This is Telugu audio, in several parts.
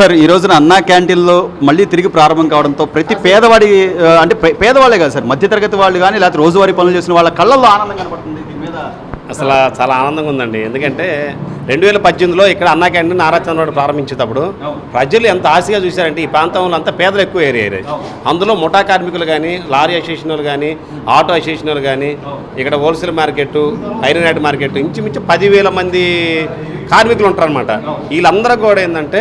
సార్ ఈ రోజున అన్నా క్యాంటీన్లో మళ్ళీ తిరిగి ప్రారంభం కావడంతో ప్రతి పేదవాడి అంటే పేదవాళ్ళే కాదు సార్ మధ్యతరగతి వాళ్ళు కానీ లేకపోతే రోజువారీ పనులు చేసిన వాళ్ళ కళ్ళల్లో ఆనందం కనపడుతుంది దీని మీద. అసలు చాలా ఆనందంగా ఉందండి. ఎందుకంటే రెండు వేల పద్దెనిమిదిలో ఇక్కడ అన్నా క్యాంటీన్ నారా చంద్రబాబు ప్రారంభించేటప్పుడు. ప్రజలు ఎంత ఆశగా చూశారంటే ఈ ప్రాంతంలో అంతా పేదలు ఎక్కువ ఏరియా. అందులో ముఠా కార్మికులు కానీ లారీ అసోసియేషన్ కానీ ఆటో అసోసియేషన్ కానీ ఇక్కడ హోల్సేల్ మార్కెట్ ఐరన్ మార్కెట్ ఇంచుమించు పదివేల మంది కార్మికులు ఉంటారనమాట వీళ్ళందరూ కూడా ఏంటంటే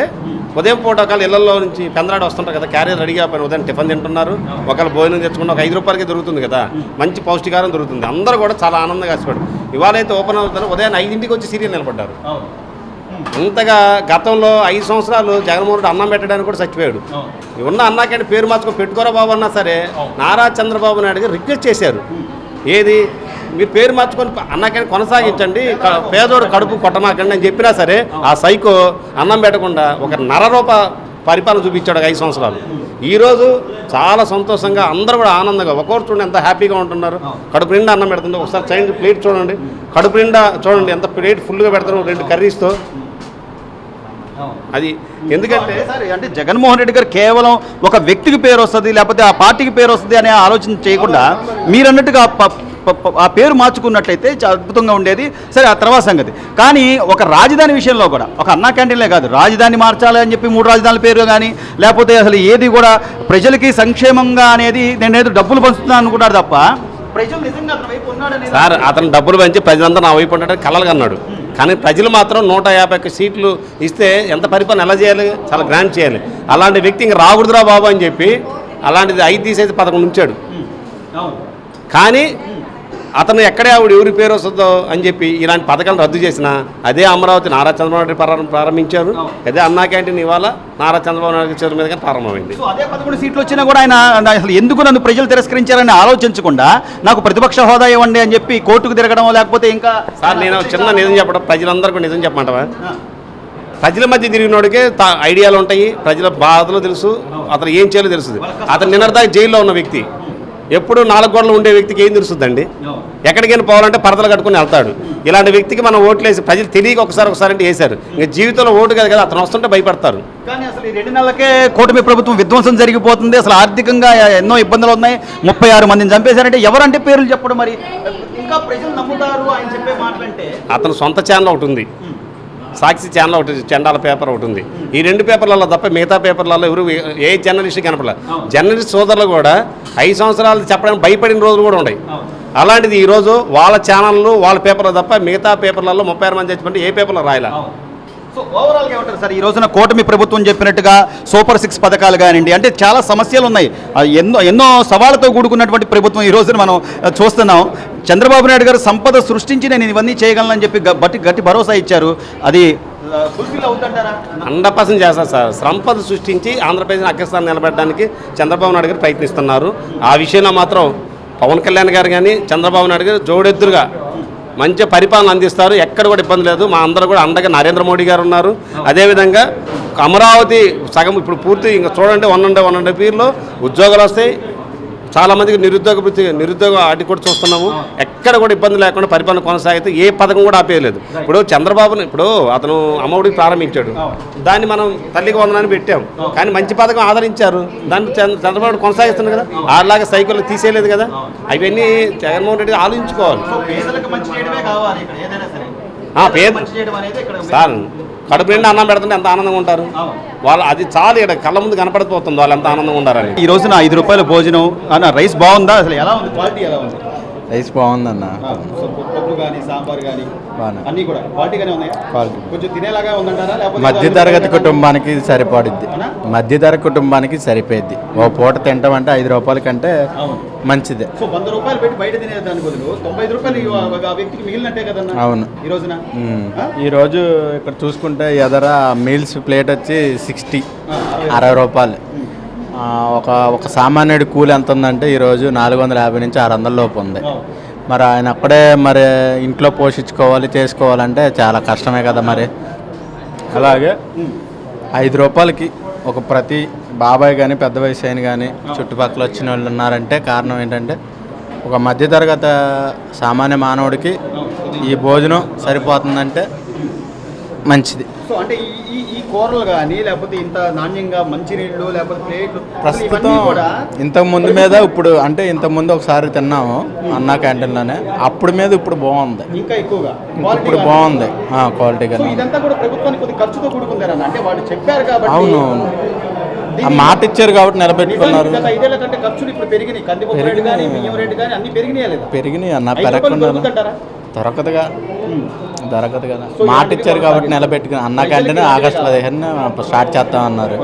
ఉదయం పూట ఒకళ్ళు ఇళ్ళలో నుంచి పెందరాడు వస్తుంటారు కదా క్యారియర్ రెడీగా పైన ఉదయం టిఫిన్ తింటున్నారు ఒకళ్ళు భోజనం తెచ్చుకుంటే ఒక ఐదు రూపాయలకి దొరుకుతుంది కదా మంచి పౌష్టికారం దొరుకుతుంది. అందరూ కూడా చాలా ఆనందంగా ఆశపడు ఇవాళ అయితే ఓపెన్ అవుతారు ఉదయం ఐదింటికి వచ్చి సీరియల్ నిలబడ్డారు. అంతగా గతంలో ఐదు సంవత్సరాలు జగన్మోహన్ రెడ్డి అన్నం పెట్టడానికి కూడా చచ్చిపోయాడు. ఉన్న అన్నాకంటే పేరు మార్చుకొని పెట్టుకోరా బాబు అన్నా సరే నారా చంద్రబాబు నాయుడు గారు రిక్వెస్ట్ చేశారు. ఏది? మీరు పేరు మార్చుకొని అన్నాకంటే కొనసాగించండి. పేదోడు కడుపు కొట్టమాకండి అని చెప్పినా సరే ఆ సైకో అన్నం పెట్టకుండా ఒక నరరూప పరిపాలన చూపించాడు ఐదు సంవత్సరాలు. ఈరోజు చాలా సంతోషంగా అందరూ కూడా ఆనందంగా ఒక్కొక్కరు చూడండి ఎంత హ్యాపీగా ఉంటున్నారు. కడుపు నిండా అన్నం పెడుతుంది ఒకసారి చైన్ ప్లేట్ చూడండి. కడుపు నిండా చూడండి ఎంత ప్లేట్ ఫుల్గా పెడతారు రెండు కర్రీస్తో. అది ఎందుకంటే సార్ అంటే జగన్మోహన్ రెడ్డి గారు కేవలం ఒక వ్యక్తికి పేరు వస్తుంది లేకపోతే ఆ పార్టీకి పేరు వస్తుంది అనే ఆలోచన చేయకుండా మీరు ఆ పేరు మార్చుకున్నట్లయితే చాలా అద్భుతంగా ఉండేది. సరే ఆ తర్వాత సంగతి. కానీ ఒక రాజధాని విషయంలో కూడా ఒక అన్నా క్యాంటీన్లే కాదు రాజధాని మార్చాలి అని చెప్పి మూడు రాజధానుల పేరు కానీ లేకపోతే అసలు ఏది కూడా ప్రజలకి సంక్షేమంగా అనేది నేను ఏదో డబ్బులు పంచుతున్నాను అనుకుంటారు తప్ప ప్రజలు నిజంగా అతని వైపు ఉన్నాడనేది సార్ అతను డబ్బులు పంచి ప్రజలంతా నా వైపు ఉండడానికి కలలుగా అన్నాడు. కానీ ప్రజలు మాత్రం నూట యాభై ఒక్క సీట్లు ఇస్తే ఎంత పరిపాలన ఎలా చేయాలి? చాలా గ్రాండ్ చేయాలి. అలాంటి వ్యక్తి ఇంక రాకూడదురా బాబు అని చెప్పి అలాంటిది ఐదు తీసేసి పదకొండు ఉంచాడు. అవును. కానీ అతను ఎక్కడే ఆవిడ ఎవరి పేరు వస్తుందో అని చెప్పి ఇలాంటి పథకాలు రద్దు చేసిన అదే అమరావతి నారా చంద్రబాబు నాయుడు ప్రారం- ప్రారంభించారు. అదే అన్నా క్యాంటీన్ ఇవాళ నారా చంద్రబాబు నాయుడు చేతుల మీదుగా ప్రారంభమైంది. అదే పదకొండు సీట్లు వచ్చినా కూడా ఆయన అసలు ఎందుకు నన్ను ప్రజలు తిరస్కరించారని ఆలోచించకుండా నాకు ప్రతిపక్ష హోదా ఇవ్వండి అని చెప్పి కోర్టుకు తిరగడం లేకపోతే ఇంకా సార్ నేను చిన్న నిజం చెప్పడం ప్రజలందరికీ నిజం చెప్పమంటావా? ప్రజల మధ్య తిరిగినోడికే తా- ఐడియాలు ఉంటాయి ప్రజల బాధలు తెలుసు అతను ఏం చేయాలో తెలుస్తుంది అతను నిన్నటిదాకా జైల్లో ఉన్న వ్యక్తి. ఎప్పుడు నాలుగు గోడలు ఉండే వ్యక్తికి ఏం తెలుస్తుందండి ఎక్కడికైనా పోవాలంటే పరదలు కట్టుకుని వెళ్తాడు. ఇలాంటి వ్యక్తికి మనం ఓట్లు వేసి ప్రజలు తెలియక ఒకసారి ఒకసారి అంటే వేశారు. ఇంకా జీవితంలో ఓటు కాదు కదా అతను వస్తుంటే భయపడతారు. కానీ అసలు ఈ రెండు నెలలకే కూటమి ప్రభుత్వం విధ్వంసం జరిగిపోతుంది. అసలు ఆర్థికంగా ఎన్నో ఇబ్బందులు ఉన్నాయి. ముప్పై ఆరు మందిని చంపేశారంటే ఎవరంటే పేర్లు చెప్పడం మరి? ఇంకా ప్రజలు నమ్ముతారు ఆయన చెప్పే మాటలంటే? అతను సొంత ఛానల్ ఒకటి ఉంది. సాక్షి ఛానల్ ఒకటి చండాల పేపర్ ఒకటి ఉంది. ఈ రెండు పేపర్లలో తప్ప మిగతా పేపర్లలో ఎవరు ఏ జర్నలిస్ట్ కనపడలేదు. జర్నలిస్ట్ సోదరులు కూడా ఐదు సంవత్సరాలు చెప్పడానికి భయపడిన రోజులు కూడా ఉన్నాయి. అలాంటిది ఈరోజు వాళ్ళ ఛానళ్ళు వాళ్ళ పేపర్లు తప్ప మిగతా పేపర్లలో ముప్పై ఆరు మంది చచ్చిపోతే ఏ పేపర్లో రాయలా? సో ఓవరాల్గా ఏమంటారు? సార్ ఈ రోజున కూటమి ప్రభుత్వం చెప్పినట్టుగా సూపర్ సిక్స్ పథకాలు కానివ్వండి అంటే చాలా సమస్యలు ఉన్నాయి అది ఎన్నో ఎన్నో సవాళ్ళతో కూడుకున్నటువంటి ప్రభుత్వం ఈ రోజున మనం చూస్తున్నాం. చంద్రబాబు నాయుడు గారు సంపద సృష్టించి నేను ఇవన్నీ చేయగలనని చెప్పి గ- బట్టి గట్టి భరోసా ఇచ్చారు. అది ఫుల్ఫిల్ అవుతుంటారా హండ్రెడ్ పర్సెంట్ చేస్తారు సార్. సంపద సృష్టించి ఆంధ్రప్రదేశ్ అగ్రస్థానం నిలబెట్టడానికి చంద్రబాబు నాయుడు గారు ప్రయత్నిస్తున్నారు. ఆ విషయంలో మాత్రం పవన్ కళ్యాణ్ గారు కానీ చంద్రబాబు నాయుడు గారు జోడెద్దురుగా మంచి పరిపాలన అందిస్తారు. ఎక్కడ కూడా ఇబ్బంది లేదు. మా అందరూ కూడా అండగా నరేంద్ర మోడీ గారు ఉన్నారు. అదేవిధంగా అమరావతి సగం ఇప్పుడు పూర్తి ఇంకా చూడండి వన్ అండ్ వన్ అండ్ పీర్లో ఉద్యోగాలు వస్తాయి. చాలా మందికి నిరుద్యోగ వృత్తి నిరుద్యోగ ఆటి కూడా చూస్తున్నాము. ఎక్కడ కూడా ఇబ్బంది లేకుండా పరిపాలన కొనసాగితే ఏ పథకం కూడా ఆపేయలేదు. ఇప్పుడు చంద్రబాబుని ఇప్పుడు అతను అమ్మఒడికి ప్రారంభించాడు. దాన్ని మనం తల్లికి వందనాన్ని పెట్టాం. కానీ మంచి పథకం ఆదరించారు. దాన్ని చంద్ర- చంద్రబాబు కొనసాగిస్తున్నారు కదా. అలాగే సైకిల్ తీసేయలేదు కదా. అవన్నీ జగన్మోహన్ రెడ్డి ఆలోచించుకోవాలి. పేద సార్ కడుపు నిండా అన్నం పెడుతుంటే ఎంత ఆనందంగా ఉంటారు? వాళ్ళు అది చాలు ఇక్కడ కళ్ళ ముందు కనపడిపోతుంది వాళ్ళు ఎంత ఆనందంగా ఉండారని ఈ రోజున ఐదు రూపాయల భోజనం అన్న రైస్ బాగుందా? అసలు ఎలా ఉంది? క్వాలిటీ ఎలా ఉంది? రైస్ బాగుందన్న. సో పప్పు కానీ సాంబార్ కానీ బాగానే. అన్నీ కూడా క్వాలిటీగానే ఉన్నాయి? క్వాలిటీ. కొంచెం తినేలాగా ఉందంటారా? లేకపోతే మధ్యతరగతి కుటుంబానికి సరిపడుద్ది. అవునా? మధ్యతరగతి కుటుంబానికి సరిపోద్ది ఓ పూట తింటామంటే ఐదు రూపాయల కంటే అవును. మంచిదే సో వంద రూపాయలు పెట్టి బయట తినే దాని బదులు తొంభై రూపాయలు ఆ వ్యక్తికి మిగిలినట్టే కదన్నా అవును. ఈ రోజున ఉమ్. ఆ? ఈరోజు ఇక్కడ చూసుకుంటే ఎదర మీల్స్ ప్లేట్ వచ్చి సిక్స్టీ అరవై. రూపాయలు ఒక ఒక సామాన్యుడి కూలి ఎంత ఉందంటే ఈరోజు నాలుగు వందల యాభై నుంచి ఆరు వందల లోపు ఉంది. మరి ఆయన అక్కడే మరి ఇంట్లో పోషించుకోవాలి చేసుకోవాలంటే చాలా కష్టమే కదా మరి అలాగే. ఐదు రూపాయలకి ఒక ప్రతి బాబాయ్ కానీ పెద్ద వయసు అయిన కానీ చుట్టుపక్కల వచ్చిన వాళ్ళు ఉన్నారంటే కారణం ఏంటంటే ఒక మధ్యతరగతి సామాన్య మానవుడికి ఈ భోజనం సరిపోతుందంటే మంచిది. సో అంటే ఈ ఈ కూరలు కానీ లేకపోతే ఇంత నాణ్యంగా మంచినీళ్ళు లేకపోతే ప్లేట్లు ప్రస్తుతం ఇంతకు ముందు మీద ఇప్పుడు అంటే ఇంతకు ముందు ఒకసారి తిన్నాము అన్నా క్యాంటీన్లోనే. అప్పుడు మీద ఇప్పుడు బాగుంది. ఇంకా ఎక్కువగా. ఇప్పుడు క్వాలిటీ బాగుంది. క్వాలిటీగా సో ఇదంతా కూడా ప్రభుత్వానికి కొద్ది ఖర్చుతో కూడుకుందరన్న అంటే వాళ్ళు చెప్పారు కాబట్టి అవును అవును. ఆ మాట ఇచ్చారు కాబట్టి నిలబెట్టుకున్నారు. పెరిగినాయి. కానీ కానీ అన్ని పెరగకుండా దొరకదుగా దొరకదు కదా మాట ఇచ్చారు కాబట్టి. నిలబెట్టుకుని అన్న క్యాంటీన్ ఆగస్టు. పదిహేను స్టార్ట్ చేస్తామన్నారు.